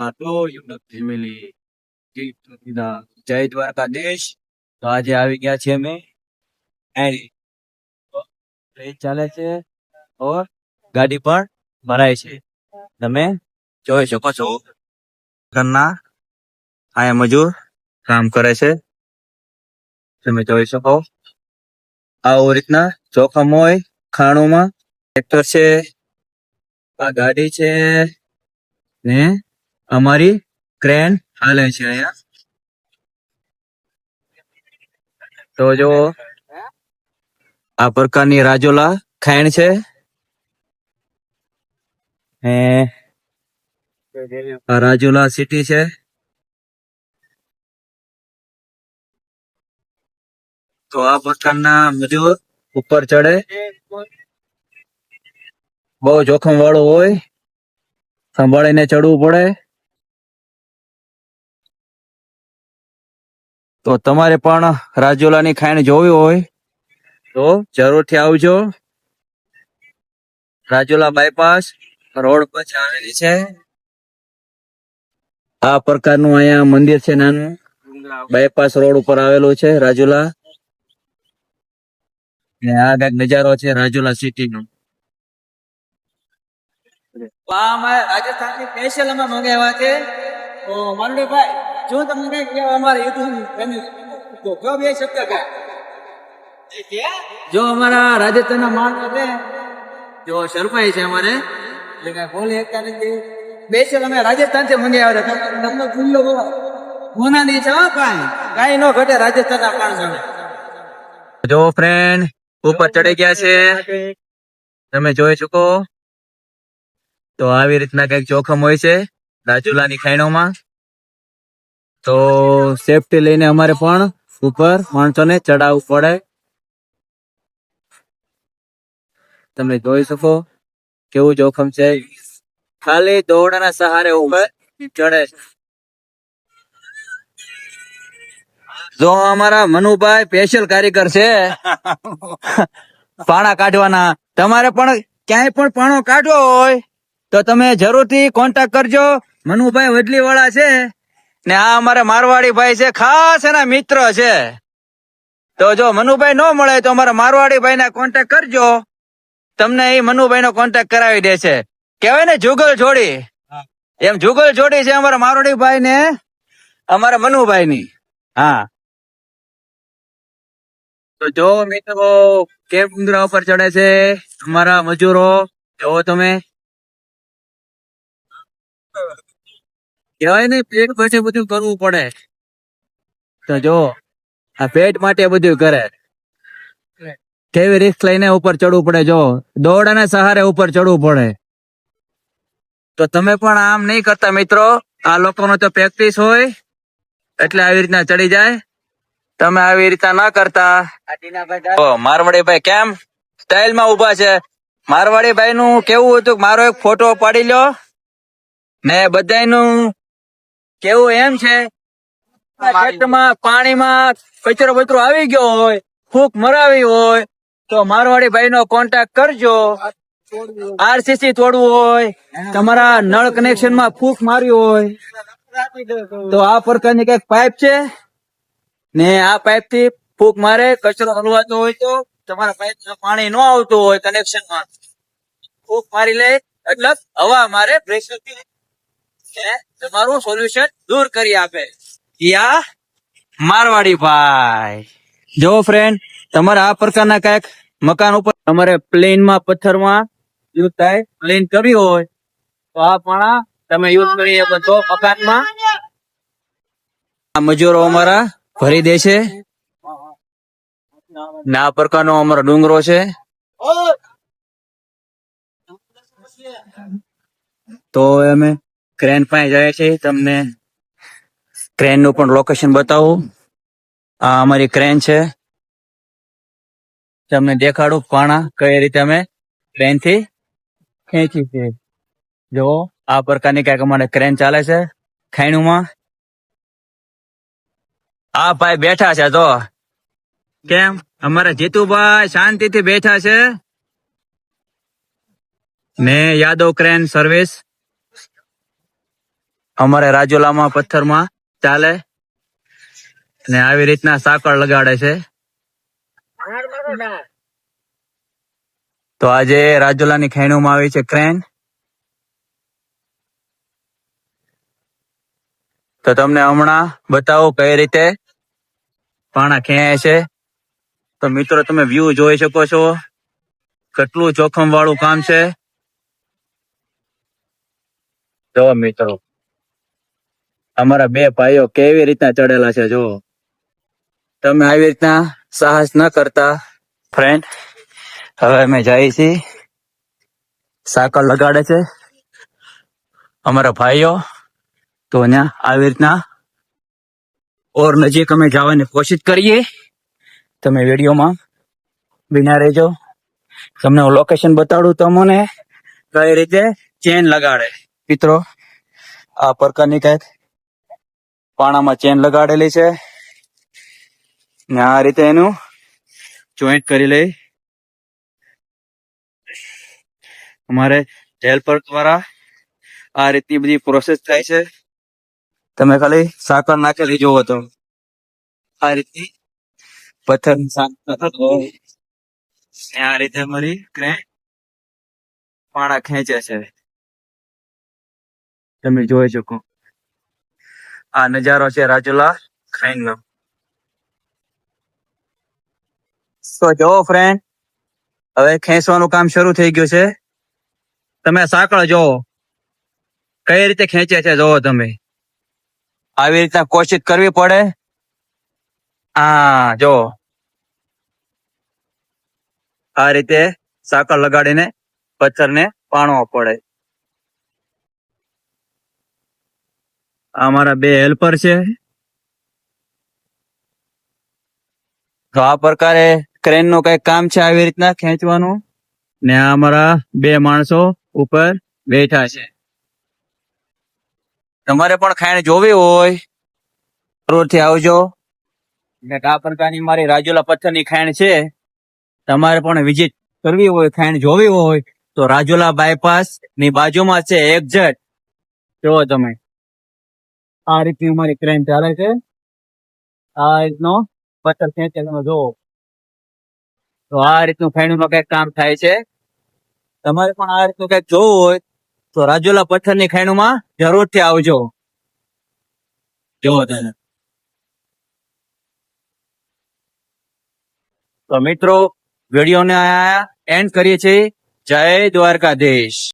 તો YouTube family જય દ્વારકાધીશ તો આજે આવી ગયા છે અમે. ટ્રેન ચાલે છે ઓર ગાડી પણ ભરાય છે. તમે જોઈ શકો છો. ઘરના આયા મજૂર કામ કરે છે. તમે જોઈ શકો. આવું રીતના જોખમ હોય, ખાણોમાં. ટ્રેક્ટર છે, આ ગાડી છે ને અમારી ક્રેન હાલે છે અહીંયા. તો જો, આ પ્રકારની રાજોલા ખાણ છે. રાજુલા સિટી છે. તો આ પ્રકારના મજૂર ઉપર ચડે. બહુ જોખમ વાળું હોય. સંભાળીને ચડવું પડે. તો તમારે પણ રાજુલાની ખાણ જોવી હોય તો જરૂરથી આવજો. રાજુલા બાયપાસ રોડ પર આવેલી છે. આ પ્રકારનું અહીંયા મંદિર છે નાનું. બાયપાસ રોડ ઉપર આવેલું છે રાજુલા. આ કંઈક નજારો છે રાજુલા સિટી નો. રાજસ્થાનની સ્પેશિયલ અમે મંગાવ્યા છે. તો જો તમને કહેવા અમારે યુટ્યુબ જો બે શબ્દ કે જો અમારા રાજસ્થાનના માણસો છે, જો શરમાઈ છે અમારે, એટલે કઈ બોલી શકતા નથી. સ્પેશિયલ અમે રાજસ્થાનથી મંગાવ્યા હતા તમને ખુલ્લો ગુના નહીં છે કાંઈ. કાંઈ ન ઘટે રાજસ્થાનના માણસો જો ફ્રેન્ડ ઉપર ચડી ગયા છે. તમે જોઈ ચુકો. તો આવી રીતના કંઈક જોખમ હોય છે રાજુલાની ખાઈણોમાં. તો સેફટી લઈને અમારે પણ ઉપર માણસોને ચડાવવું પડે. તમે જોઈ શકો કેવું જોખમ છે. ખાલી દોડના સહારે ઉપર ચડે જો અમારા મનુભાઈ સ્પેશિયલ કારીગર છે. પાણા કાઢવાના. તમારે પણ ક્યાંય પણ પાણો કાઢવો હોય તો તમે જરૂરથી કોન્ટેક્ટ કરજો. મનુભાઈ વડલી વાળા છે. ને આ અમારે મારવાડી ભાઈ છે ખાસ એના મિત્ર છે. તો જો મનુભાઈ ન મળે તો અમારા મારવાડી ભાઈ ના કોન્ટેક કરજો. તમને એ મનુભાઈ નો કોન્ટેક કરાવી દે છે. કેવાય ને જુગલ જોડી? એમ જુગલ જોડી છે અમારા મારવાડી ભાઈ ને અમારા મનુભાઈ ની હા. તો જો મિત્રો કેમ ઉંદરા ઉપર ચડે છે અમારા મજૂરો? જો તમે? કહેવાય ને, પેટ પછી બધું કરવું પડે. તો જો, આ પેટ માટે બધું કરે. કેવી રિસ્ક લઈને ઉપર ચડવું પડે? જો, દોડાના સહારે ઉપર ચડવું પડે. તો તમે પણ આમ નહીં કરતા મિત્રો. આ લોકોનો તો પ્રેક્ટિસ હોય, એટલે આવી રીતના ચડી જાય. તમે આવી રીતના ના કરતા. મારવાડી ભાઈ કેમ? સ્ટાઇલમાં ઊભા છે. મારવાડી ભાઈ નું કેવું હતું? મારો એક ફોટો પાડી લ્યો. ને બધાયનું કેવું એમ છે? ખેતરમાં પાણીમાં કચરો બચરો આવી ગયો હોય ફૂક મરાવી હોય તો મારવાડી ભાઈ નો કોન્ટેક્ટ કરજો આરસીસી તોડવું હોય તમારા નળ કનેક્શનમાં ફૂક માર્યું હોય તો આ પ્રકારની કંઈક પાઇપ છે? ને આ પાઇપથી ફૂક મારે કચરો હલવાતો હોય તો તમારા પાઇપ પાણી ન આવતું હોય કનેક્શનમાં. ફૂક મારી લે એટલે હવા મારે પ્રેશર તમારું સોલ્યુશન દૂર કરી આપે. યા, મારવાડી ભાઈ. જો ફ્રેન્ડ તમારે આ પ્રકારના કંઈક મકાન ઉપર તમારે પ્લેનમાં પથ્થરમાં યુઝ થાય પ્લેન કરવી હોય, તો આ પણ તમે યુઝ કરી શકો છો મકાનમાં. આ મજૂરો અમારા ભરી દે છે. ના આ પ્રકારનો અમારો ડુંગરો છે. તો અમે ક્રેન પાસે જાય છે. તમને ક્રેનનું પણ લોકેશન બતાવું. આ અમારી ક્રેન છે. તમને દેખાડું પાણા કઈ રીતે અમે ક્રેનથી ખેંચી છે. જો આ પ્રકારની ક્યાંક અમારે ક્રેન ચાલે છે ખાયણુમાં. આ ભાઈ બેઠા છે તો કેમ? અમારા જીતુભાઈ શાંતિથી બેઠા છે. ને યાદવ ક્રેન સર્વિસ અમારે રાજુલામાં પથ્થરમાં ચાલે ને આવી રીતના સાંકળ લગાડે છે. તો આજે રાજુલાની ખેણુમાં આવી છે ક્રેન. તો તમને હમણાં બતાવો કઈ રીતે પાણા ખેંચે છે. તો મિત્રો, તમે વ્યૂ જોઈ શકો છો કેટલું જોખમ વાળું કામ છે. જો મિત્રો અમારા બે ભાઈઓ કેવી રીતના ચડેલા છે જો તમે આવી રીતના સાહસ ન કરતા ફ્રેન્ડ હવે અમે જઈએ છીએ. સાકર લગાડે છે. અમારા ભાઈઓ, તો અહીંયા આવી રીતના ઓર નજીક અમે જવાની કોશિશ કરીએ. તમે વિડીયોમાં બિના રહેજો. તમને હું લોકેશન બતાડું તમને કઈ રીતે ચેન લગાડે. મિત્રો, આ પ્રકારની કંઈક પાણામાં ચેન લગાડેલી છે. ને આ રીતે એનું જોઈન્ટ કરી લઈ. અમારે હેલ્પર દ્વારા આ રીતની બધી પ્રોસેસ થાય છે. તમે ખાલી સાકર નાખેલી જોવો તો. આ રીતની પથ્થર આ રીતે અમારી ક્રેન પાણા ખેંચે છે. તમે જોઈ શકો. આ નજારો છે રાજુલા ખાઈન નો. તો જો ફ્રેન્ડ હવે ખેંચવાનું કામ શરૂ થઈ ગયું છે. તમે સાંકળ જોવો કઈ રીતે ખેંચે છે જોવો તમે. આવી રીતના કોશિશ કરવી પડે. હા જો આ રીતે સાંકળ લગાડીને પથ્થરને પાણવો પડે. અમારા બે હેલ્પર છે. તો આ પ્રકારે ક્રેનનું કઈ કામ છે આવી રીતના ખેંચવાનું? ને અમારા બે માણસો ઉપર બેઠા છે. તમારે પણ ખાણ જોવી હોય. જરૂરથી આવજો. ને આ પ્રકારની મારી રાજુલા પથ્થરની ખાણ છે. તમારે પણ વિઝિટ કરવી હોય ખાણ જોવી હોય તો રાજુલા બાયપાસની બાજુમાં છે એક્ઝેટ જુઓ તમે. આ રીતની અમારી ક્રેન ચાલે છે. આ રીતનો પથ્થર ખેંચે તમે જુઓ. તો આ રીતનું ખાણીનું કંઈક કામ થાય છે. તમારે પણ આ રીતનું કંઈક જોવું હોય તો રાજુલા પથ્થરની ખાણીમાં જરૂરથી આવજો. જોવો તમે તો મિત્રો, વિડીયોને એન્ડ કરીએ છીએ. જય દ્વારકાધીશ.